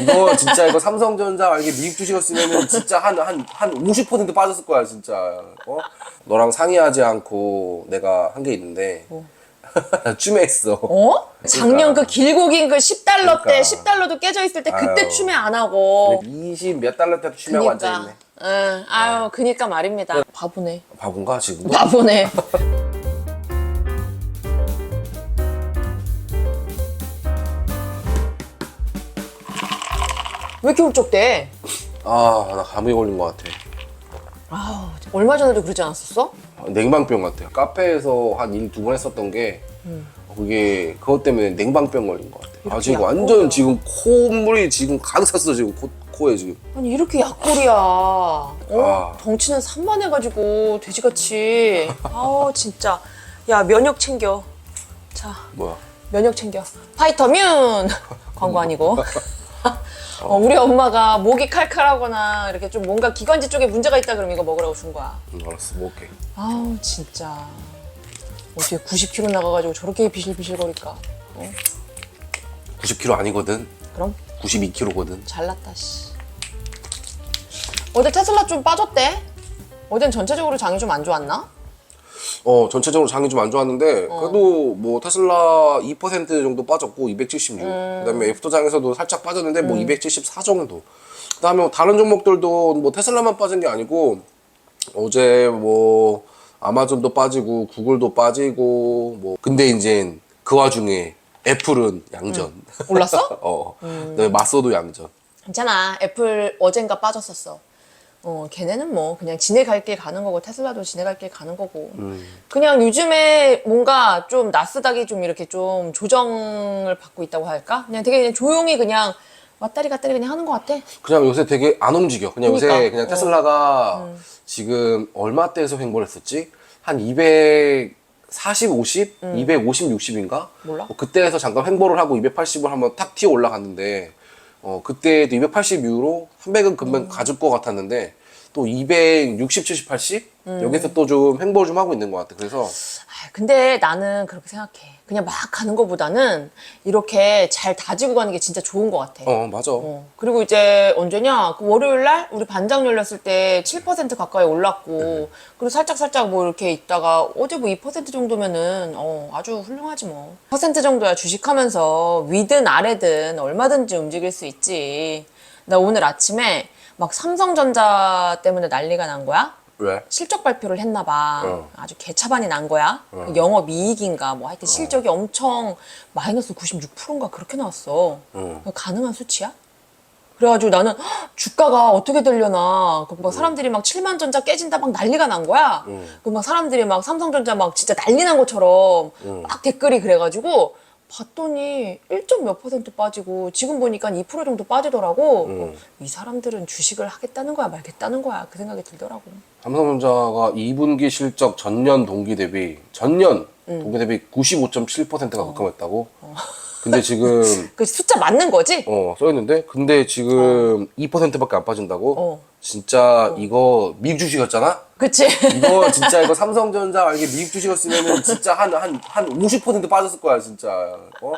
이거 진짜 이거 삼성전자 이게 미국 주식이었으면은 진짜 한 한 한 50% 빠졌을 거야 진짜. 어? 너랑 상의하지 않고 내가 한 게 있는데 쭈매했어. 어? 작년 그 길고 긴 그 10달러 때 그러니까. 10달러도 깨져 있을 때 그때 아유. 추매 안 하고 20 몇 달러 때도 춤하고 앉아있네. 응, 아유, 그니까 말입니다. 바보네. 바본가 지금? 바보네. 왜 이렇게 훌쩍대? 아, 나 감기 걸린 것 같아. 아우, 얼마 전에도 그러지 않았었어? 냉방병 같아. 카페에서 한 일 두 번 했었던 게 그게 그것 때문에 냉방병 걸린 것 같아. 아 지금 약골이야. 완전 지금 콧물이 지금 가득 찼어 지금 코, 코에 지금. 아니, 이렇게 약골이야. 어? 아. 덩치는 산만해가지고, 돼지같이. 아우, 진짜. 야, 면역 챙겨. 자, 뭐야? 면역 챙겨. 파이터뮨! 광고 아니고. 어, 우리 엄마가 목이 칼칼하거나 이렇게 좀 뭔가 기관지 쪽에 문제가 있다 그러면 이거 먹으라고 준 거야. 응, 알았어 먹을게. 아우 진짜 어떻게 90kg 나가가지고 저렇게 비실비실거릴까? 90kg 아니거든. 그럼 92kg거든. 잘났다 씨. 어제 테슬라 좀 빠졌대? 어젠 전체적으로 장이 좀 안 좋았나? 어 전체적으로 장이 좀 안 좋았는데 그래도 뭐 테슬라 2% 정도 빠졌고 276. 그다음에 애프터장에서도 살짝 빠졌는데 뭐 274 정도. 그다음에 뭐 다른 종목들도 뭐 테슬라만 빠진 게 아니고 어제 뭐 아마존도 빠지고 구글도 빠지고 뭐 근데 이제 그 와중에 애플은 양전. 올랐어? 어. 그다음에 마소도 양전. 괜찮아 애플 어젠가 빠졌었어 어 걔네는 뭐 그냥 지네 갈 길 가는 거고 테슬라도 지네 갈 길 가는 거고 그냥 요즘에 뭔가 좀 나스닥이 좀 이렇게 좀 조정을 받고 있다고 할까? 그냥 되게 그냥 조용히 그냥 왔다리 갔다리 그냥 하는 것 같아 그냥 요새 되게 안 움직여. 그냥 요새 그러니까. 그냥 어. 테슬라가 지금 얼마 대에서 횡보를 했었지? 한 240, 50? 250, 60인가? 몰라. 그때에서 잠깐 횡보를 하고 280을 한번 탁 튀어 올라갔는데, 어, 그때도 280 이후로 300은 금방 가줄 것 같았는데, 또 260, 70, 80? 여기서 또좀 횡보 좀 하고 있는 것 같아. 그래서, 아, 근데 나는 그렇게 생각해 그냥 막 가는 것보다는 이렇게 잘 다지고 가는 게 진짜 좋은 것 같아 어, 맞아. 어, 그리고 이제 언제냐? 그 월요일 날 우리 반장 열렸을 때 7% 가까이 올랐고, 그리고 살짝 살짝 뭐 이렇게 있다가 어제 뭐 2% 정도면은 어, 아주 훌륭하지 뭐. 퍼센트 정도야 주식하면서 위든 아래든 얼마든지 움직일 수 있지. 나 오늘 아침에 막 삼성전자 때문에 난리가 난 거야. 왜? 실적 발표를 했나 봐. 어. 아주 개차반이 난 거야. 그 영업 이익인가 뭐 하여튼 실적이 엄청 마이너스 96%인가 그렇게 나왔어. 어. 그거 가능한 수치야? 그래가지고 나는 헉, 주가가 어떻게 되려나. 그막 사람들이 막 7만 전자 깨진다 막 난리가 난 거야. 그 막 사람들이 막 삼성전자 막 진짜 난리 난 것처럼 막 댓글이 그래가지고 봤더니 1. 몇 퍼센트 빠지고 지금 보니까 2% 정도 빠지더라고. 어, 이 사람들은 주식을 하겠다는 거야 말겠다는 거야 그 생각이 들더라고. 삼성전자가 2분기 실적 전년 동기 대비 전년 동기 대비 95.7%가 급감했다고. 근데 지금 그 숫자 맞는 거지? 어 써 있는데 근데 지금 2%밖에 안 빠진다고? 어. 진짜 이거 미국 주식이었잖아? 그치? 이거 진짜 이거 삼성전자 이게 미국 주식이었으면은 진짜 한 한 한 50% 빠졌을 거야 진짜. 어?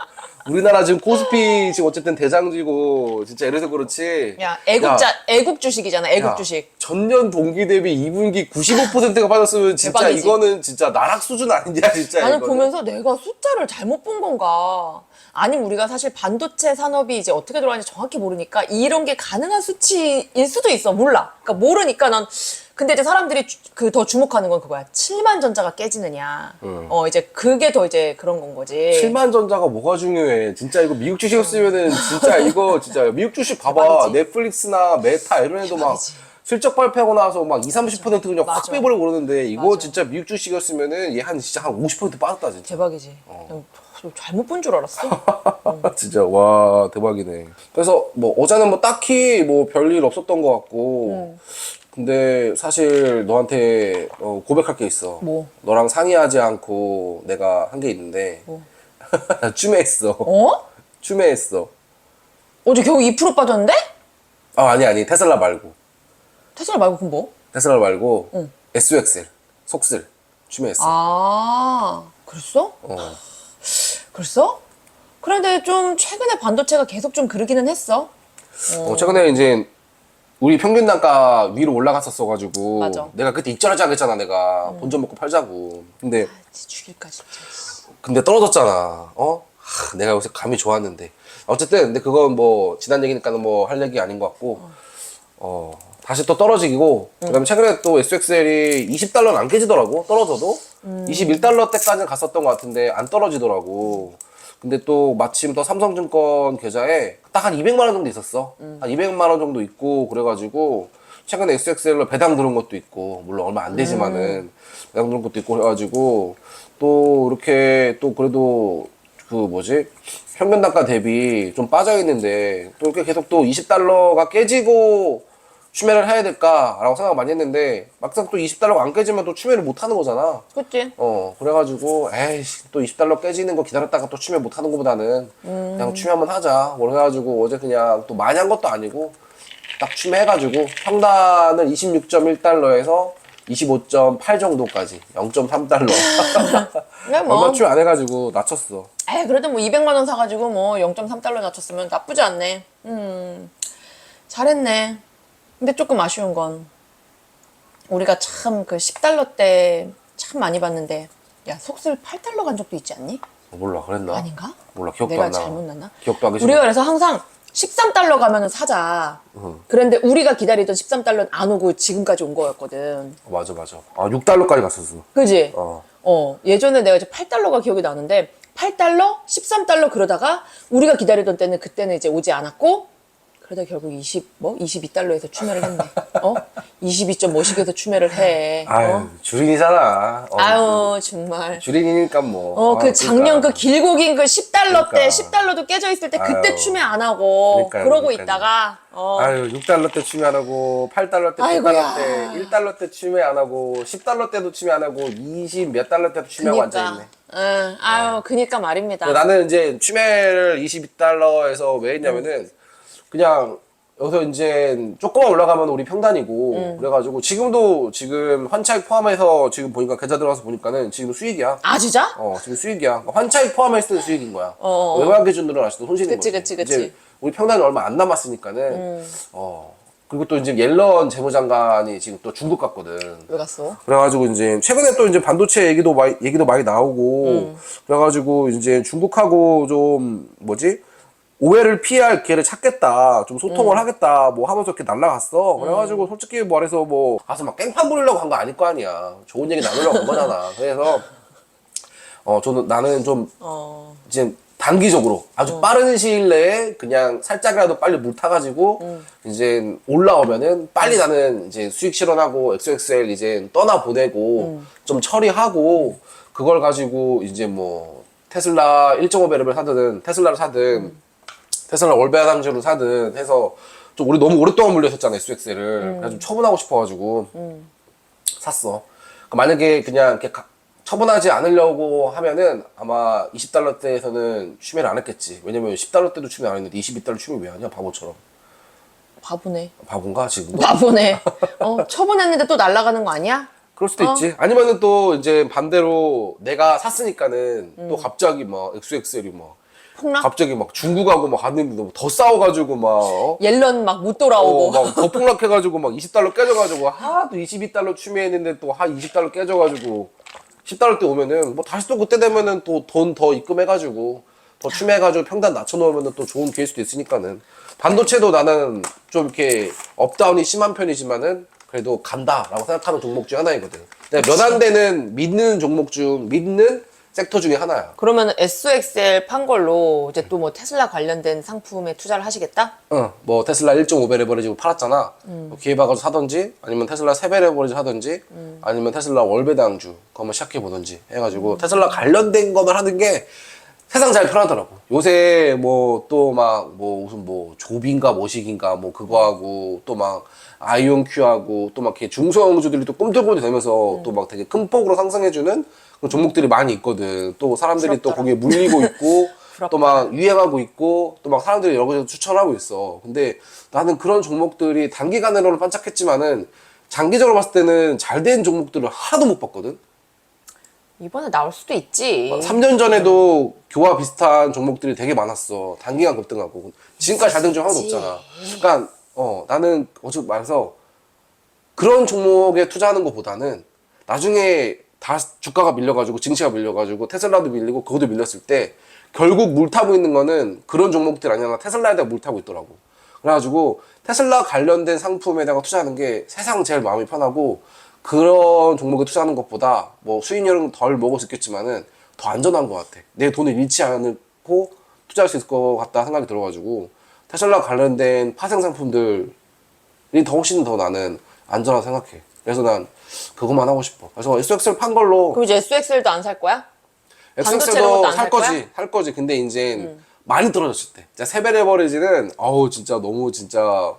우리나라 지금 코스피 지금 어쨌든 대장지고 진짜 이래서 그렇지. 야 애국자 야, 애국 주식이잖아 애국 야, 주식. 전년 동기 대비 2분기 95%가 빠졌으면 진짜 대박이지. 이거는 진짜 나락 수준 아니냐 진짜 나는 이거는. 보면서 내가 숫자를 잘못 본 건가? 아니면 우리가 사실 반도체 산업이 이제 어떻게 돌아가는지 정확히 모르니까 이런 게 가능한 수치일 수도 있어. 몰라. 그러니까 모르니까 난 근데 이제 사람들이 그 더 주목하는 건 그거야. 7만 전자가 깨지느냐. 어 이제 그게 더 이제 그런 건 거지. 7만 전자가 뭐가 중요해? 진짜 이거 미국 주식이었으면은 진짜 이거 진짜 미국 주식 봐봐. 대박이지. 넷플릭스나 메타 이런 애도 막 대박이지. 실적 발표하고 나서 막 2, 30% 그냥 확 맞아. 빼버리고 그러는데 이거 맞아. 진짜 미국 주식이었으면은 얘 한 진짜 한 50% 빠졌다 진짜. 대박이지. 어. 그냥 잘못 본 줄 알았어. 진짜 와 대박이네. 그래서 뭐 어제는 뭐 딱히 뭐 별일 없었던 것 같고. 근데 사실 너한테 어, 고백할 게 있어. 뭐? 너랑 상의하지 않고 내가 한 게 있는데 나 쭈매했어. 어? 쭈매했어. 어제 겨우 2% 빠졌는데? 아 아니 아니 테슬라 말고 테슬라 말고 그럼 뭐? 테슬라 말고 SXL 속슬 춤했어. 아 그랬어? 어. 그랬어? 그런데 좀 최근에 반도체가 계속 좀 그러기는 했어. 어, 최근에 이제 우리 평균 단가 위로 올라갔었어가지고 맞아. 내가 그때 익절하자 그랬잖아 내가. 본전 먹고 팔자고. 근데 진짜 죽일까 진짜. 근데 떨어졌잖아. 어? 하, 내가 요새 감이 좋았는데. 어쨌든 근데 그건 뭐 지난 얘기니까는 뭐 할 얘기 아닌 것 같고. 어 다시 또 떨어지고. 그다음에 최근에 또 SXL이 20달러는 안 깨지더라고 떨어져도. 21달러 때까지는 갔었던 것 같은데 안 떨어지더라고 근데 또 마침 또 삼성증권 계좌에 딱 한 200만 원 정도 있었어. 한 200만 원 정도 있고 그래가지고 최근에 SXL로 배당 들은 것도 있고 물론 얼마 안 되지만은 배당 들은 것도 있고 그래가지고 또 이렇게 또 그래도 그 뭐지? 평균 단가 대비 좀 빠져 있는데 또 이렇게 계속 또 20달러가 깨지고 추매를 해야 될까라고 생각 많이 했는데 막상 또 20달러가 안 깨지면 또 추매를 못 하는 거잖아. 그치? 어 그래가지고 에이씨 또 20달러 깨지는 거 기다렸다가 또 추매 못 하는 것보다는 그냥 추매 한번 하자. 뭐 그래가지고 어제 그냥 또 많이 한 것도 아니고 딱 추매해가지고 평단을 26.1달러에서 25.8 정도까지 0.3달러 그래 뭐. 얼마 추매 안 해가지고 낮췄어. 에이 그래도 뭐 200만 원 사가지고 뭐 0.3달러 낮췄으면 나쁘지 않네. 음 잘했네. 근데 조금 아쉬운 건 우리가 참 그 10달러 때 참 많이 봤는데 야 속슬 8달러 간 적도 있지 않니? 어, 몰라 그랬나? 아닌가? 몰라 기억도 내가 안 나. 잘못 났나? 기억도 하기 우리가 싫어. 그래서 항상 13달러 가면은 사자. 그런데 우리가 기다리던 13달러는 안 오고 지금까지 온 거였거든. 어, 맞아 맞아. 아 6달러까지 갔었어. 그지? 어. 어, 예전에 내가 이제 8달러가 기억이 나는데 8달러, 13달러 그러다가 우리가 기다리던 때는 그때는 이제 오지 않았고 그러다 결국 20, 뭐 22달러에서 추매를 했네. 어? 22.5씩에서 추매를 해. 아유 어? 주린이잖아. 어, 아유, 정말. 주린이니까 뭐. 어, 아, 그 작년 그러니까. 그 길고 긴 그 10달러 때, 그러니까. 10달러도 깨져 있을 때 그때 아유. 추매 안 하고 그러니까요, 그러고 그러니까요. 있다가 어. 아유 6달러 때 추매 안 하고 8달러 때, 아이고야. 9달러 때, 1달러 때 추매 안 하고 10달러 때도 추매 안 하고 20 몇 달러 때도 추매하고 앉아 있네. 응, 아유, 그니까 말입니다. 나는 이제 추매를 22달러에서 왜 했냐면은 그냥 여기서 이제 조금만 올라가면 우리 평단이고 그래가지고 지금도 지금 환차익 포함해서 지금 보니까 계좌 들어가서 보니까는 지금 수익이야. 아, 진짜? 어 지금 수익이야. 그러니까 환차익 포함했을 때 수익인 거야. 어, 어. 외곽 기준으로 아직도 손실인 그치, 거지. 그치, 그치. 이제 우리 평단이 얼마 안 남았으니까는 어 그리고 또 이제 옐런 재무장관이 지금 또 중국 갔거든. 왜 갔어? 그래가지고 이제 최근에 또 이제 반도체 얘기도 많이 얘기도 많이 나오고 그래가지고 이제 중국하고 좀 뭐지 오해를 피할 기회를 찾겠다. 좀 소통을 하겠다. 뭐 하면서 이렇게 날라갔어. 그래가지고 솔직히 말해서 뭐 가서 막 깽판 부리려고 한 거 아닐 거 아니야. 좋은 얘기 나누려고 한 거잖아. 그래서 어 저는 나는 좀 어, 이제 단기적으로 아주 빠른 시일 내에 그냥 살짝이라도 빨리 물 타가지고 이제 올라오면은 빨리 나는 이제 수익 실현하고 XXL 이제 떠나 보내고 좀 처리하고 그걸 가지고 이제 뭐 테슬라 1.5배를 사든 테슬라를 사든 테슬라 월배당주를 사든 해서 좀 우리 너무 오랫동안 물렸었잖아 SXL을 그래서 좀 처분하고 싶어가지고 샀어. 그러니까 만약에 그냥 이렇게 가- 처분하지 않으려고 하면은 아마 20달러 대에서는 추매를 안 했겠지. 왜냐면 10달러 때도 추매 안 했는데 22달러 추매 왜 하냐 바보처럼. 바보네. 바본가 지금 도? 바보네. 어, 처분했는데 또 날아가는 거 아니야? 그럴 수도 있지. 아니면은 또 이제 반대로 내가 샀으니까는 또 갑자기 막 XXL이 막 폭락? 갑자기 막 중국하고 막 갔는데 너무 더 싸워가지고 막 어? 옐런 막 못 돌아오고. 어, 막더 폭락해가지고 막 20달러 깨져가지고 하또 22달러 추매했는데 또 한 20달러 깨져가지고 10달러 때 오면은 뭐 다시 또 그때 되면은 또 돈 더 입금해가지고 더 추매해가지고 평단 낮춰놓으면은 또 좋은 기회일 수도 있으니까는 반도체도 나는 좀 이렇게 업다운이 심한 편이지만은 그래도 간다라고 생각하는 종목 중 하나이거든. 내가 몇안 되는 믿는 종목 중 믿는 섹터 중에 하나야. 그러면 SXL 판 걸로 이제 또 뭐 테슬라 관련된 상품에 투자를 하시겠다? 어, 뭐 테슬라 1.5배 레버리지 팔았잖아. 뭐 기회 봐가지고 사든지 아니면 테슬라 3배 레버리지 하든지 아니면 테슬라 월배당주 그거 한번 시작해 보든지 해가지고 테슬라 관련된 것만 하는 게 세상 잘 편하더라고. 요새 뭐 또 막 뭐 무슨 뭐 조빈가 뭐식인가 뭐 그거 하고 또 막 아이온큐 하고 또 막 이렇게 중소형주들이 또 꿈틀꿈틀 되면서 또 막 되게 큰 폭으로 상승해주는 그런 종목들이 많이 있거든. 또 사람들이 또 부럽더라. 거기에 물리고 있고 또 막 유행하고 있고 또 막 사람들이 여러 가지 추천하고 있어. 근데 나는 그런 종목들이 단기간으로는 반짝했지만은 장기적으로 봤을 때는 잘 된 종목들을 하나도 못 봤거든. 이번에 나올 수도 있지. 3년 전에도 교와 비슷한 종목들이 되게 많았어. 단기간 급등하고. 지금까지 잘 된 적 하나도. 없잖아. 그러니까 어 나는 어제 말해서 그런 종목에 투자하는 것보다는 나중에 다 주가가 밀려가지고 증시가 밀려가지고 테슬라도 밀리고 그것도 밀렸을 때 결국 물 타고 있는 거는 그런 종목들 아니라 테슬라에다가 물 타고 있더라고. 그래가지고 테슬라 관련된 상품에다가 투자하는 게 세상 제일 마음이 편하고 그런 종목에 투자하는 것보다 뭐 수익률은 덜 먹을 수 있겠지만은 더 안전한 것 같아. 내 돈을 잃지 않고 투자할 수 있을 것 같다 생각이 들어가지고 테슬라 관련된 파생 상품들이 더 훨씬 더 나는 안전하다 생각해. 그래서 난 그것만 하고 싶어. 그래서 SX를 판 걸로 그럼 이제 SXL도 안 살 거야? 반도체 안살 살 거지, 거야? 음. 살 거지. 근데 이제 많이 떨어졌을 때, 진짜 세배레버리지는 어우 진짜 너무 진짜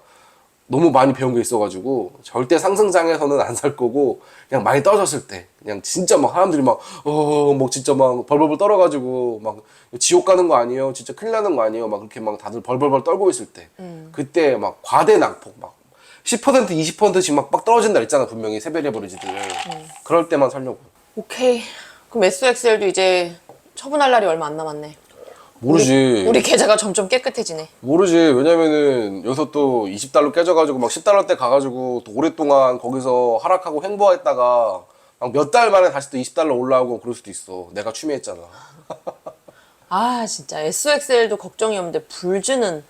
너무 많이 배운 게 있어가지고 절대 상승장에서는 안 살 거고 그냥 많이 떨어졌을 때, 그냥 진짜 막 사람들이 막어뭐 진짜 막 벌벌벌 떨어가지고 막 지옥 가는 거 아니에요, 진짜 큰일 나는 거 아니에요, 막 그렇게 막 다들 벌벌벌 떨고 있을 때, 음. 그때 막 과대 낙폭 막 10% 20%씩 막빡 떨어진다 있잖아 분명히 세배 레버리지들 음. 그럴 때만 살려고. 오케이. 그럼 SXL도 이제 처분할 날이 얼마 안 남았네. 모르지. 우리 계좌가 점점 깨끗해지네. 모르지. 왜냐면은 여기서 또 20달러 깨져가지고 막 10달러 때 가가지고 또 오랫동안 거기서 하락하고 횡보했다가 몇 달 만에 다시 또 20달러 올라오고 그럴 수도 있어. 내가 추미했잖아. 아 진짜 SXL도 걱정이 없는데 불주는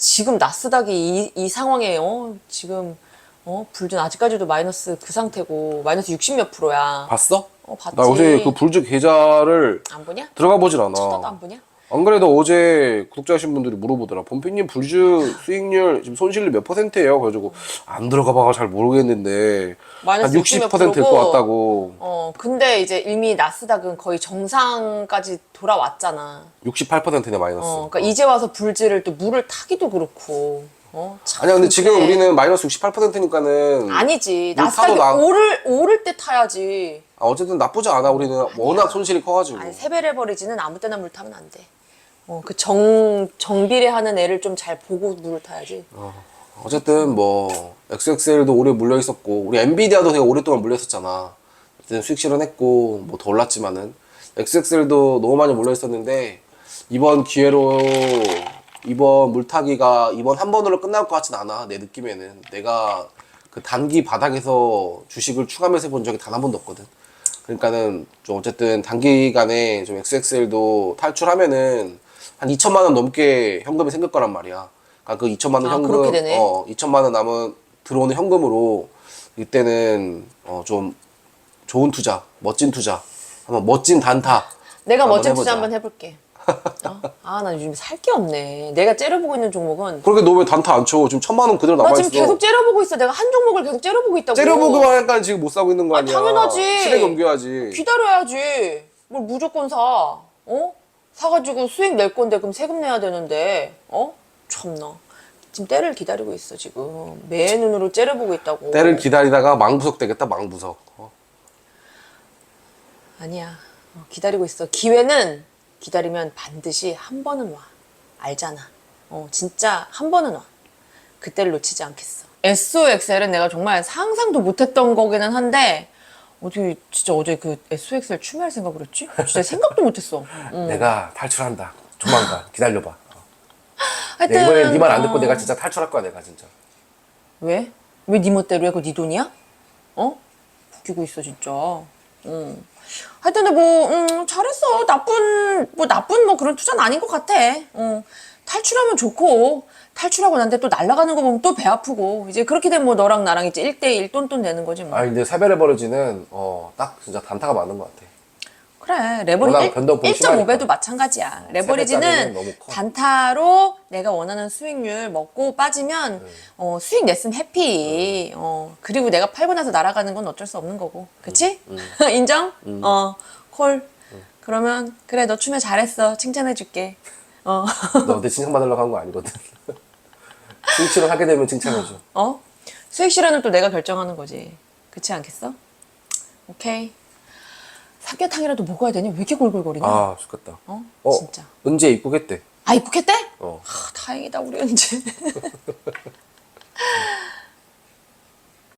지금 나스닥이 이, 이 상황에 어 지금 어 불준 아직까지도 마이너스 그 상태고 마이너스 60 몇 프로야. 봤어? 어 봤지. 나 요새 그 불주 계좌를 안 보냐? 들어가 보질 않아. 쳐다도 안 보냐? 안 그래도 어제 구독자신 분들이 물어보더라. 범피님 불주 수익률 지금 손실률 몇 퍼센트예요? 그래가지고 안 들어가 봐가 잘 모르겠는데 한 마이너스 60몇 60%될 것. 같다고. 어 근데 이제 이미 나스닥은 거의 정상까지 돌아왔잖아. 68%네 마이너스. 어 그러니까 이제 와서 불지를 또 물을 타기도 그렇고. 어 참. 아니야 근데 지금 그래. 우리는 마이너스 68%니까는 아니지 물 나스닥이 나- 오를 오를 때 타야지. 아, 어쨌든 나쁘지 않아. 우리는 워낙 손실이 커가지고. 아니 세배레버리지는 아무 때나 물 타면 안 돼. 어, 그 정, 정비례하는 애를 좀 잘 보고 물을 타야지. 어쨌든 뭐 XXL도 오래 물려 있었고 우리 엔비디아도 되게 오랫동안 물려 있었잖아. 어쨌든 수익 실현했고 뭐 더 올랐지만은 XXL도 너무 많이 물려 있었는데 이번 기회로 이번 물타기가 이번 한 번으로 끝날 것 같진 않아. 내 느낌에는 내가 그 단기 바닥에서 주식을 추가하면서 해본 적이 단 한 번도 없거든. 그러니까는 좀 어쨌든 단기간에 좀 XXL도 탈출하면은 한 2천만 원 넘게 현금이 생길 거란 말이야. 그러니까 그 2천만 원 아, 현금, 그렇게 되네. 어, 2천만 원 남은 들어오는 현금으로 이때는 어, 좀 좋은 투자, 멋진 투자, 한번 멋진 단타. 내가 한번 멋진 해보자. 투자 한번 해볼게. 어? 아, 나 요즘 살 게 없네. 내가 째려보고 있는 종목은. 그렇게 너 왜 단타 안 쳐? 지금 천만 원 그대로 나 남아 있어. 지금 계속 째려보고 있어. 내가 한 종목을 계속 째려보고 있다고. 째려보기만 하니까 지금 못 사고 있는 거 아, 아니야? 당연하지. 실행 넘겨야지. 기다려야지. 뭘 무조건 사. 어? 사가지고 수익 낼 건데 그럼 세금 내야 되는데. 어? 참나. 지금 때를 기다리고 있어, 지금. 매 눈으로 째려보고 있다고. 때를 기다리다가 망부석 되겠다, 망부석. 어? 아니야. 어, 기다리고 있어. 기회는 기다리면 반드시 한 번은 와. 알잖아. 어, 진짜 한 번은 와. 그때를 놓치지 않겠어. SOXL은 내가 정말 상상도 못했던 거기는 한데, 어떻게 진짜 어제 그 SOXL 추매할 생각을 했지? 진짜 생각도 못했어. 응. 내가 탈출한다. 조만간 기다려봐. 어. 하여튼, 내 이번에 네 말 안 듣고 어, 내가 진짜 탈출할 거야, 내가 진짜. 왜? 왜 네 멋대로 해? 그거 네 돈이야? 어? 웃기고 있어 진짜. 응. 하여튼 뭐 음, 잘했어. 나쁜 뭐 나쁜 뭐 그런 투자는 아닌 것 같아. 어. 탈출하면 좋고 탈출하고 난데 또 날아가는 거 보면 또 배 아프고 이제 그렇게 되면 뭐 너랑 나랑 이제 1대1 똔똔 되는 거지 뭐. 아 근데 세배를 버려지는 어, 딱 진짜 단타가 맞는 것 같아. 그래 레버리 워낙 1, 변동폭이 1.5배도 심하니까. 마찬가지야. 레버리지는 너무 커. 단타로 내가 원하는 수익률 먹고 빠지면 네. 어, 수익 냈으면 해피. 어, 그리고 내가 팔고 나서 날아가는 건 어쩔 수 없는 거고. 그치? 음, 인정? 어, 콜. 그러면 그래 너 춤에 잘했어. 칭찬해줄게. 어, 너내 칭찬 받으려고 한 거 아니거든. 칭찬을 하게 되면 칭찬해줘. 어? 수익 실현은 또 내가 결정하는 거지. 그렇지 않겠어? 오케이. 삼계탕이라도 먹어야 되니? 왜 이렇게 골골거리냐? 아 죽겠다. 어? 어, 진짜. 은재 입국했대. 아 입국했대? 어. 아, 다행이다 우리 은재.